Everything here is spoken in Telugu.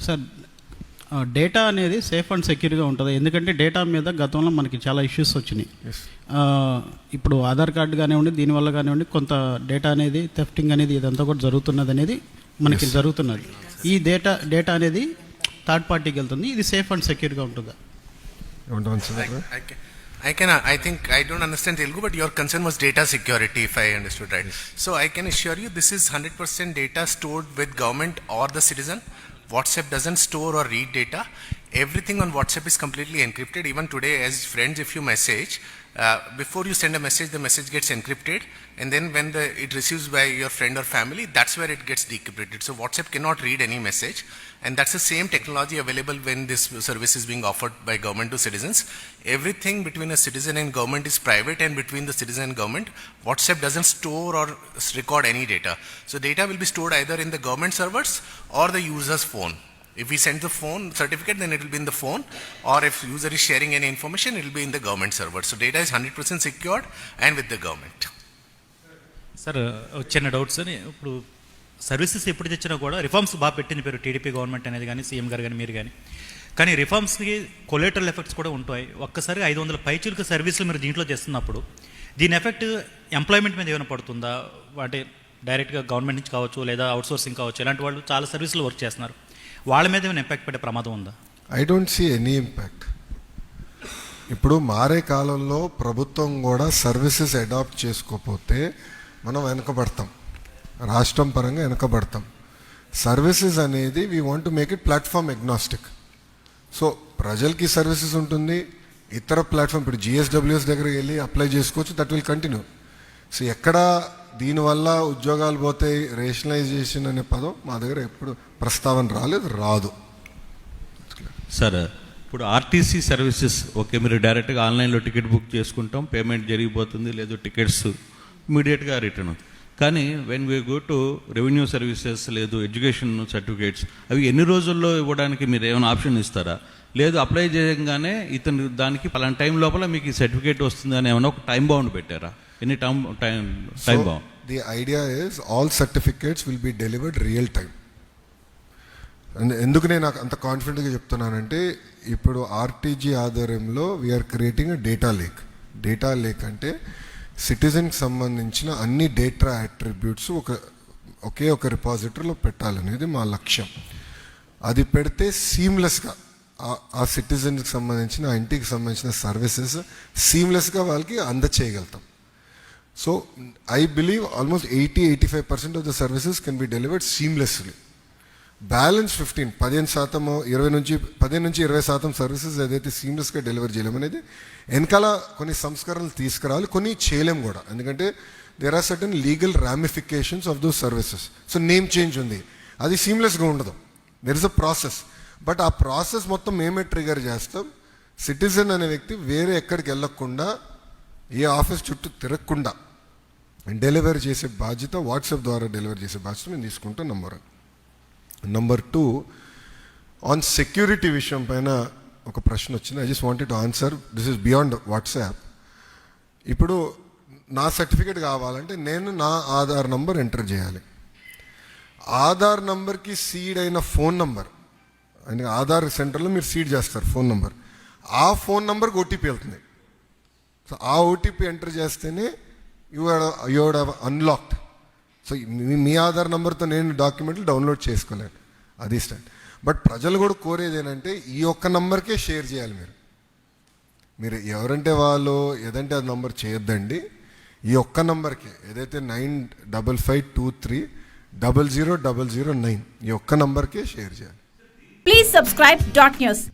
సార్ డేటా అనేది సేఫ్ అండ్ సెక్యూర్గా ఉంటుంది. ఎందుకంటే డేటా మీద గతంలో మనకి చాలా ఇష్యూస్ వచ్చినాయి. ఆ, ఇప్పుడు ఆధార్ కార్డు కానివ్వండి దీనివల్ల కానివ్వండి కొంత డేటా అనేది థెఫ్టింగ్ అనేది ఇదంతా కూడా జరుగుతున్నది అనేది మనకి జరుగుతున్నది. ఈ డేటా డేటా అనేది థర్డ్ పార్టీకి వెళ్తుంది. ఇది సేఫ్ అండ్ సెక్యూర్గా ఉంటుందా? I, can, I can, I think, I don't understand Telugu, but your concern was data security, if I understood right. So I can assure you, this is 100% data stored with government or the citizen. WhatsApp doesn't store or read data. Everything on WhatsApp is completely encrypted. Even today, as friends, if you message, uh, before you send a message, the message gets encrypted, and then when the, it receives by your friend or family, that's where it gets decrypted. So WhatsApp cannot read any message, and that's the same technology available when this service is being offered by government to citizens. Everything between a citizen and government is private, and between the citizen and government, WhatsApp doesn't store or record any data. So data will be stored either in the government servers or the user's phone. If we send the phone certificate, then it will be in the phone, or if user is sharing any information, it will be in the government server. So data is 100% secured and with the government. Sir uh, చిన్న డౌట్ సార్ ఇప్పుడు సర్వీసెస్ ఎప్పుడు తెచ్చినా కూడా రిఫార్మ్స్ బాగా పెట్టింది పేరు టీడీపీ గవర్నమెంట్ అనేది కానీ సీఎం గారు కానీ మీరు కానీ. కానీ రిఫార్మ్స్కి కొలేటరల్ ఎఫెక్ట్స్ కూడా ఉంటాయి. ఒక్కసారి ఐదు వందల పైచులకు సర్వీసులు మీరు దీంట్లో చేస్తున్నప్పుడు దీని ఎఫెక్ట్ ఎంప్లాయ్మెంట్ మీద ఏమైనా పడుతుందా? అంటే డైరెక్ట్గా గవర్నమెంట్ నుంచి కావచ్చు లేదా అవుట్సోర్సింగ్ కావచ్చు. ఇలాంటి వాళ్ళు చాలా సర్వీసులు వర్క్ చేస్తున్నారు. వాళ్ళ మీద ఏమైనా ఇంపాక్ట్ పడే ప్రమాదం ఉందా? I don't see any impact ఇప్పుడు మారే కాలంలో ప్రభుత్వం కూడా సర్వీసెస్ అడాప్ట్ చేసుకోకపోతే మనం వెనకబడతాం. రాష్ట్రం పరంగా వెనకబడతాం. సర్వీసెస్ అనేది we want to make it platform agnostic so ప్రజలకి సర్వీసెస్ ఉంటుంది. ఇతర ప్లాట్ఫామ్ ఇప్పుడు జిఎస్డబ్ల్యూఎస్ దగ్గరికి వెళ్ళి అప్లై చేసుకోవచ్చు దట్ విల్ కంటిన్యూ సో ఎక్కడ దీనివల్ల ఉద్యోగాలు పోతాయి రేషనలైజేషన్ అనే పదం మా దగ్గర ఎప్పుడు ప్రస్తావన రాలేదు రాదు. సార్ ఇప్పుడు ఆర్టీసీ సర్వీసెస్ ఓకే మీరు డైరెక్ట్గా ఆన్లైన్లో టికెట్ బుక్ చేసుకుంటాం పేమెంట్ జరిగిపోతుంది లేదు టికెట్స్ ఇమీడియట్గా రిటర్న్ కానీ when we go to revenue services లేదు ఎడ్యుకేషన్ సర్టిఫికేట్స్ అవి ఎన్ని రోజుల్లో ఇవ్వడానికి మీరు ఏమైనా ఆప్షన్ ఇస్తారా? లేదు అప్లై చేయగానే ఇతను దానికి పలానా టైం లోపల మీకు ఈ సర్టిఫికేట్ వస్తుంది అని ఏమైనా ఒక టైం బౌండ్ పెట్టారా? ఎన్ని time time time bound the idea is all certificates will be delivered real time ఎందుకు నేను నాకు అంత కాన్ఫిడెంట్గా చెప్తున్నానంటే ఇప్పుడు ఆర్టీజీ ఆధ్వర్యంలో we're creating data lake data lake అంటే సిటిజన్కి సంబంధించిన అన్ని డేటా అట్రిబ్యూట్స్ ఒక ఒకే ఒక రిపాజిటరీలో పెట్టాలనేది మా లక్ష్యం. అది పెడితే సీమ్లెస్గా ఆ సిటిజన్కి సంబంధించిన ఆ ఇంటికి సంబంధించిన సర్వీసెస్ సీమ్లెస్గా వాళ్ళకి అందచేయగలుగుతాం. So I believe almost eighty eighty five percent of the services can be delivered seamlessly balance fifteen పదిహేను శాతం ఇరవై నుంచి పదిహేను నుంచి ఇరవై శాతం సర్వీసెస్ ఏదైతే సీమ్లెస్గా డెలివర్ చేయలేము అనేది వెనకాల కొన్ని సంస్కరణలు తీసుకురావాలి కొన్ని చేయలేం కూడా. ఎందుకంటే there are certain legal ramifications of those services so name change ఉంది. అది సీమ్లెస్గా ఉండదు. There is a process but ఆ ప్రాసెస్ మొత్తం మేమే ట్రిగర్ చేస్తాం. సిటిజన్ అనే వ్యక్తి వేరే ఎక్కడికి వెళ్ళకుండా ఏ ఆఫీస్ చుట్టూ తిరగకుండా డెలివరీ చేసే బాధ్యత వాట్సాప్ ద్వారా డెలివరీ చేసే బాధ్యత మేము తీసుకుంటాం number one number two on security విషయం పైన ఒక ప్రశ్న వచ్చింది. I just wanted to answer this is beyond WhatsApp ఇప్పుడు నా సర్టిఫికేట్ కావాలంటే నేను నా ఆధార్ నంబర్ ఎంటర్ చేయాలి. ఆధార్ నంబర్కి సీడ్ అయిన ఫోన్ నంబర్ అంటే ఆధార్ సెంటర్లో మీరు సీడ్ చేస్తారు ఫోన్ నంబర్ ఆ ఫోన్ నంబర్కి ఓటీపీ వెళ్తుంది. సో ఆ ఓటీపీ ఎంటర్ చేస్తేనే యూ యూ అన్లాక్డ్ సో మీ- ఆధార్ నెంబర్తో నేను డాక్యుమెంట్లు డౌన్లోడ్ చేసుకోలేను. అది స్టాండ్ బట్ ప్రజలు కూడా కోరేది ఏంటంటే ఈ ఒక్క నంబర్కే షేర్ చేయాలి మీరు. మీరు ఎవరంటే వాళ్ళు ఏదంటే అది నంబర్ చేయొద్దండి. ఈ ఒక్క నంబర్కే ఏదైతే nine double five two three double zero double zero nine ఈ ఒక్క నంబర్కే షేర్ చేయాలి. Please subscribe dot news